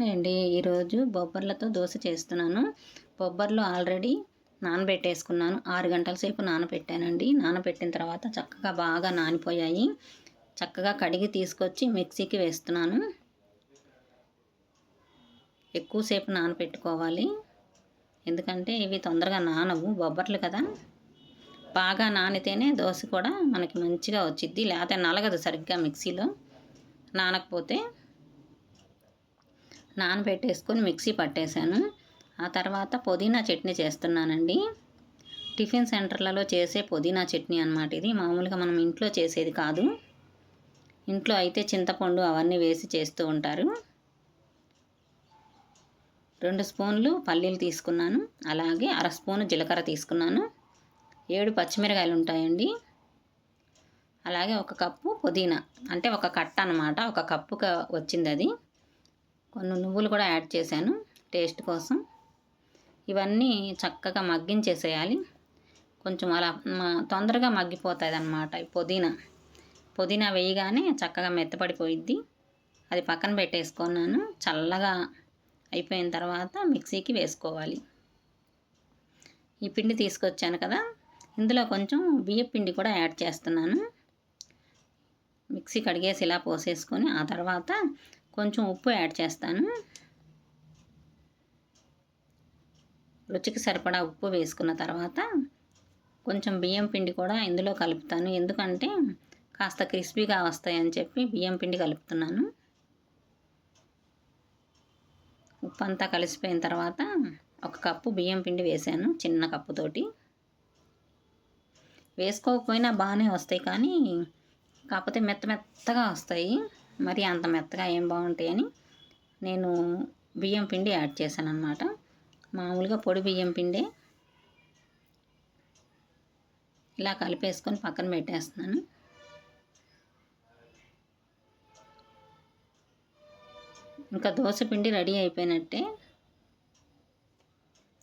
Hi అండి ఈరోజు బొబ్బర్లతో దోశ చేస్తున్నాను. బొబ్బర్లు ఆల్రెడీ నానబెట్టేసుకున్నాను. ఆరు గంటల సేపు నానబెట్టానండి. నానబెట్టిన తర్వాత చక్కగా బాగా నానిపోయాయి. చక్కగా కడిగి తీసుకొచ్చి మిక్సీకి వేస్తున్నాను. ఎక్కువసేపు నానబెట్టుకోవాలి. ఎందుకంటే ఇవి తొందరగా నానవు బొబ్బర్లు కదా. బాగా నానితేనే దోశ కూడా మనకి మంచిగా వచ్చిద్ది. లేకపోతే నలగదు సరిగ్గా మిక్సీలో. నానకపోతే నానబెట్టేసుకొని మిక్సీ పట్టేశాను. ఆ తర్వాత పుదీనా చట్నీ చేస్తున్నానండి. టిఫిన్ సెంటర్లలో చేసే పుదీనా చట్నీ అనమాట ఇది. మామూలుగా మనం ఇంట్లో చేసేది కాదు. ఇంట్లో అయితే చింతపండు అవన్నీ వేసి చేస్తూ ఉంటారు. రెండు స్పూన్లు పల్లీలు తీసుకున్నాను. అలాగే అర స్పూను జీలకర్ర తీసుకున్నాను. ఏడు పచ్చిమిరకాయలు ఉంటాయండి. అలాగే ఒక కప్పు పుదీనా. అంటే ఒక కట్ట అనమాట ఒక కప్పుగా వచ్చింది అది. కొన్ని నువ్వులు కూడా యాడ్ చేశాను టేస్ట్ కోసం. ఇవన్నీ చక్కగా మగ్గించేసేయాలి. కొంచెం అలా తొందరగా మగ్గిపోతుంది అనమాట పుదీనా. పుదీనా వేయగానే చక్కగా మెత్తపడిపోయిద్ది. అది పక్కన పెట్టేసుకున్నాను. చల్లగా అయిపోయిన తర్వాత మిక్సీకి వేసుకోవాలి. ఈ పిండి తీసుకొచ్చాను కదా ఇందులో కొంచెం బియ్య పిండి కూడా యాడ్ చేస్తున్నాను. మిక్సీ కడిగేసి ఇలా పోసేసుకొని ఆ తర్వాత కొంచెం ఉప్పు యాడ్ చేస్తాను. రుచికి సరిపడా ఉప్పు వేసుకున్న తర్వాత కొంచెం బియ్యం పిండి కూడా ఇందులో కలుపుతాను. ఎందుకంటే కాస్త క్రిస్పీగా వస్తాయని చెప్పి బియ్యం పిండి కలుపుతున్నాను. ఉప్పు అంతా కలిసిపోయిన తర్వాత ఒక కప్పు బియ్యం పిండి వేసాను చిన్న కప్పుతోటి వేసుకోకపోయినా బాగానే వస్తాయి కానీ కాకపోతే మెత్త మెత్తగా వస్తాయి. మరి అంత మెత్తగా ఏం బాగుంటాయని నేను బియ్యం పిండి యాడ్ చేశాను అనమాట మామూలుగా పొడి బియ్యం పిండి ఇలా కలిపేసుకొని పక్కన పెట్టేస్తున్నాను. ఇంకా దోశ పిండి రెడీ అయిపోయినట్టే.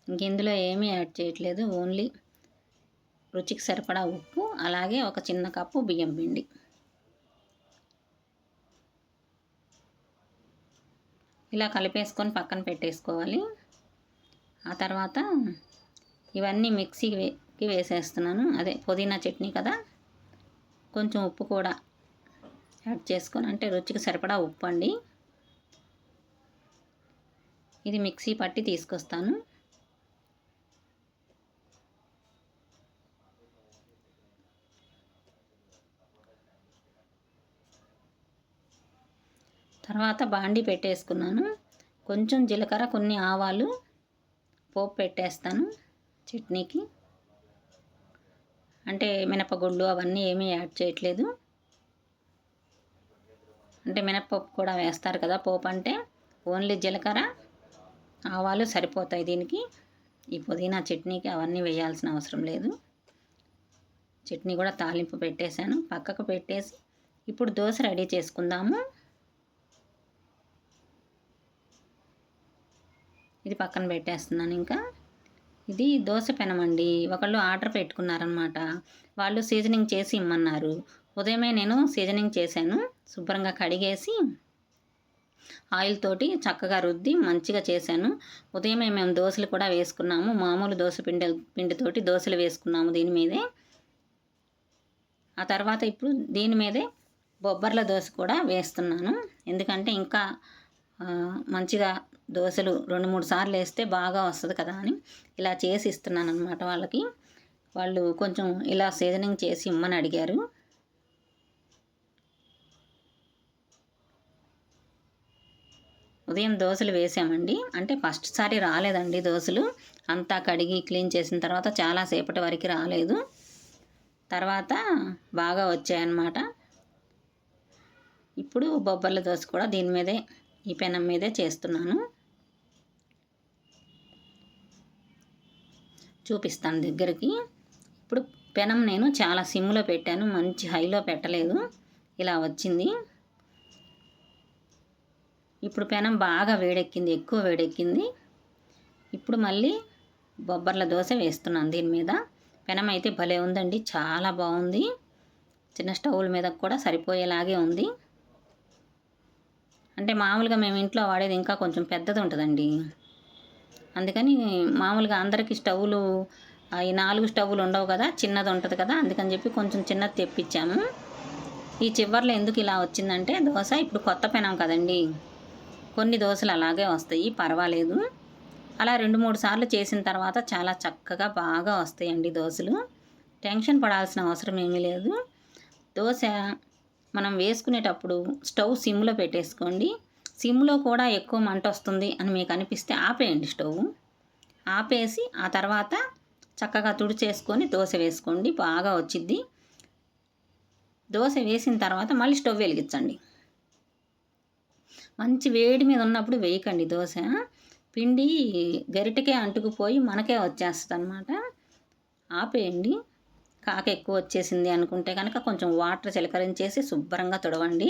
ఇంక ఇందులో ఏమీ యాడ్ చేయట్లేదు ఓన్లీ రుచికి సరిపడా ఉప్పు అలాగే ఒక చిన్న కప్పు బియ్యం పిండి. ఇలా కలిపేసుకొని పక్కన పెట్టేసుకోవాలి. ఆ తర్వాత ఇవన్నీ మిక్సీకి వేసేస్తున్నాను. అదే పుదీనా చట్నీ కదా. కొంచెం ఉప్పు కూడా యాడ్ చేసుకొని అంటే రుచికి సరిపడా ఉప్పు అండి. ఇది మిక్సీ పట్టి తీసుకొస్తాను. తర్వాత బాండి పెట్టేసుకున్నాను. కొంచెం జీలకర్ర కొన్ని ఆవాలు పోపు పెట్టేస్తాను చట్నీకి. అంటే మినపగుళ్ళు అవన్నీ ఏమీ యాడ్ చేయట్లేదు. అంటే మినపప్పు కూడా వేస్తారు కదా పోపు అంటే. ఓన్లీ జీలకర్ర ఆవాలు సరిపోతాయి దీనికి. ఈ పుదీనా చట్నీకి అవన్నీ వేయాల్సిన అవసరం లేదు. చట్నీ కూడా తాలింపు పెట్టేశాను. పక్కకు పెట్టేసి ఇప్పుడు దోశ రెడీ చేసుకుందాము. ఇది పక్కన పెట్టేస్తున్నాను ఇంకా. ఇది దోశ పెనమండి. ఒకళ్ళు ఆర్డర్ పెట్టుకున్నారనమాట వాళ్ళు సీజనింగ్ చేసి ఇమ్మన్నారు. ఉదయమే నేను సీజనింగ్ చేశాను. శుభ్రంగా కడిగేసి ఆయిల్ తోటి చక్కగా రుద్ది మంచిగా చేశాను. ఉదయమే మేము దోశలు కూడా వేసుకున్నాము. మామూలు దోశ పిండి పిండితోటి దోశలు వేసుకున్నాము దీని మీదే. ఆ తర్వాత ఇప్పుడు దీని మీదే బొబ్బర్ల దోశ కూడా వేస్తున్నాను. ఎందుకంటే ఇంకా మంచిగా దోశలు రెండు మూడు సార్లు వేస్తే బాగా వస్తుంది కదా అని ఇలా చేసి ఇస్తున్నాను అనమాట వాళ్ళకి. వాళ్ళు కొంచెం ఇలా సీజనింగ్ చేసి ఇమ్మని అడిగారు. ఉదయం దోశలు వేసామండి. అంటే ఫస్ట్ సారి రాలేదండి దోశలు. అంతా కడిగి క్లీన్ చేసిన తర్వాత చాలాసేపటి వరకు రాలేదు. తర్వాత బాగా వచ్చాయన్నమాట. ఇప్పుడు బొబ్బర్ల దోశ కూడా దీని మీదే ఈ పెనం మీదే చేస్తున్నాను. చూపిస్తాను దగ్గరికి. ఇప్పుడు పెనం నేను చాలా సిమ్లో పెట్టాను మంచి హైలో పెట్టలేదు. ఇలా వచ్చింది. ఇప్పుడు పెనం బాగా వేడెక్కింది ఎక్కువ వేడెక్కింది. ఇప్పుడు మళ్ళీ బొబ్బర్ల దోశ వేస్తున్నాను దీని మీద. పెనం అయితే భలే ఉందండి చాలా బాగుంది. చిన్న స్టవ్ల మీద కూడా సరిపోయేలాగే ఉంది. అంటే మామూలుగా మేము ఇంట్లో వాడేది ఇంకా కొంచెం పెద్దది ఉంటుందండి. అందుకని మామూలుగా అందరికీ స్టవ్లు ఈ నాలుగు స్టవ్లు ఉండవు కదా చిన్నది ఉంటుంది కదా అందుకని చెప్పి కొంచెం చిన్నది తెప్పించాము. ఈ చివర్లో ఎందుకు ఇలా వచ్చిందంటే దోశ ఇప్పుడు కొత్త పెనం కదండి. కొన్ని దోశలు అలాగే వస్తాయి పర్వాలేదు. అలా రెండు మూడు సార్లు చేసిన తర్వాత చాలా చక్కగా బాగా వస్తాయండి దోశలు. టెన్షన్ పడాల్సిన అవసరం ఏమీ లేదు. దోశ మనం వేసుకునేటప్పుడు స్టవ్ సిమ్లో పెట్టేసుకోండి. సిమ్లో కూడా ఎక్కువ మంట వస్తుంది అని మీకు అనిపిస్తే ఆపేయండి స్టవ్. ఆపేసి ఆ తర్వాత చక్కగా తుడిచేసుకొని దోశ వేసుకోండి బాగా వచ్చిద్ది. దోశ వేసిన తర్వాత మళ్ళీ స్టవ్ వెలిగించండి. మంచి వేడి మీద ఉన్నప్పుడు వేయకండి దోశ. పిండి గరిటకే అంటుకుపోయి మనకే వచ్చేస్తుంది అనమాట ఆపేయండి. కాక ఎక్కువ వచ్చేసింది అనుకుంటే కనుక కొంచెం వాటర్ చిలకరించేసి శుభ్రంగా తుడవండి.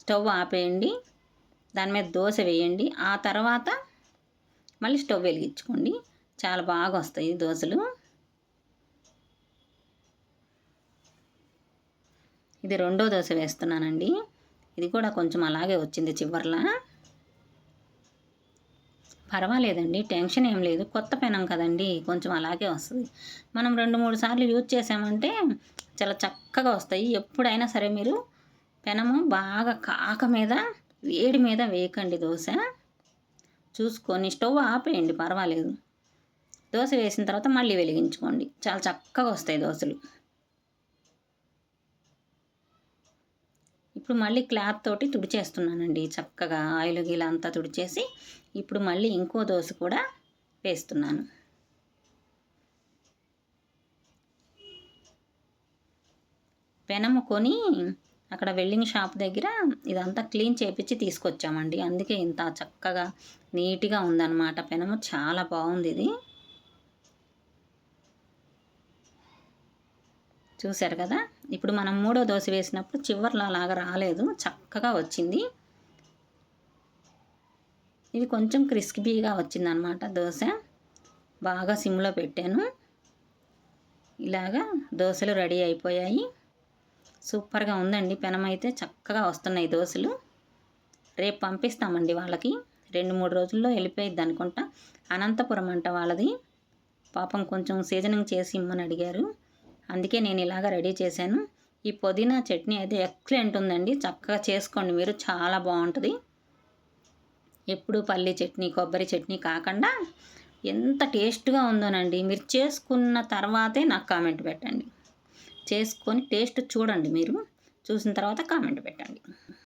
స్టవ్ ఆపేయండి. దాని మీద దోశ వేయండి. ఆ తర్వాత మళ్ళీ స్టవ్ వెలిగించుకోండి. చాలా బాగా వస్తాయి దోశలు. ఇది రెండో దోశ వేస్తున్నానండి. ఇది కూడా కొంచెం అలాగే వచ్చింది చివరిలా. పర్వాలేదండి టెన్షన్ ఏం లేదు. కొత్త పెనం కదండి కొంచెం అలాగే వస్తుంది. మనం రెండు మూడు సార్లు యూజ్ చేసామంటే చాలా చక్కగా వస్తాయి. ఎప్పుడైనా సరే మీరు పెనము బాగా కాక మీద వేడి మీద వేయకండి దోశ. చూసుకొని స్టవ్ ఆపేయండి పర్వాలేదు. దోశ వేసిన తర్వాత మళ్ళీ వెలిగించుకోండి. చాలా చక్కగా వస్తాయి దోశలు. ఇప్పుడు మళ్ళీ క్లాత్ తోటి తుడిచేస్తున్నానండి. చక్కగా ఆయిల్ గీల అంతా తుడిచేసి ఇప్పుడు మళ్ళీ ఇంకో దోశ కూడా వేస్తున్నాను. పెనము కొని అక్కడ వెల్డింగ్ షాప్ దగ్గర ఇదంతా క్లీన్ చేపించి తీసుకొచ్చామండి. అందుకే ఇంత చక్కగా నీట్గా ఉందన్నమాట. పెనము చాలా బాగుంది ఇది. చూశారు కదా? ఇప్పుడు మనం మూడో దోశ వేసినప్పుడు చివర్లో అలాగా రాలేదు. చక్కగా వచ్చింది. ఇది కొంచెం క్రిస్పీగా వచ్చిందనమాట దోశ. బాగా సిమ్లో పెట్టాను. ఇలాగా దోశలు రెడీ అయిపోయాయి. సూపర్గా ఉందండి. పెనం అయితే చక్కగా వస్తున్నాయి దోశలు. రేపు పంపిస్తామండి వాళ్ళకి. రెండు మూడు రోజుల్లో వెళ్ళిపోయిద్ది అనుకుంటా. అనంతపురం అంట వాళ్ళది. పాపం కొంచెం సీజనింగ్ చేసి ఇమ్మని అడిగారు. అందుకే నేను ఇలాగ రెడీ చేశాను. ఈ పుదీనా చట్నీ అయితే ఎక్సలెంట్ ఉందండి. చక్కగా చేసుకోండి మీరు. చాలా బాగుంటుంది. ఎప్పుడు పల్లి చట్నీ కొబ్బరి చట్నీ కాకుండా ఎంత టేస్ట్గా ఉందోనండి. మీరు చేసుకున్న తర్వాతే నాకు కామెంట్ పెట్టండి. చేసుకొని టేస్ట్ చూడండి మీరు. చూసిన తర్వాత కామెంట్ పెట్టండి.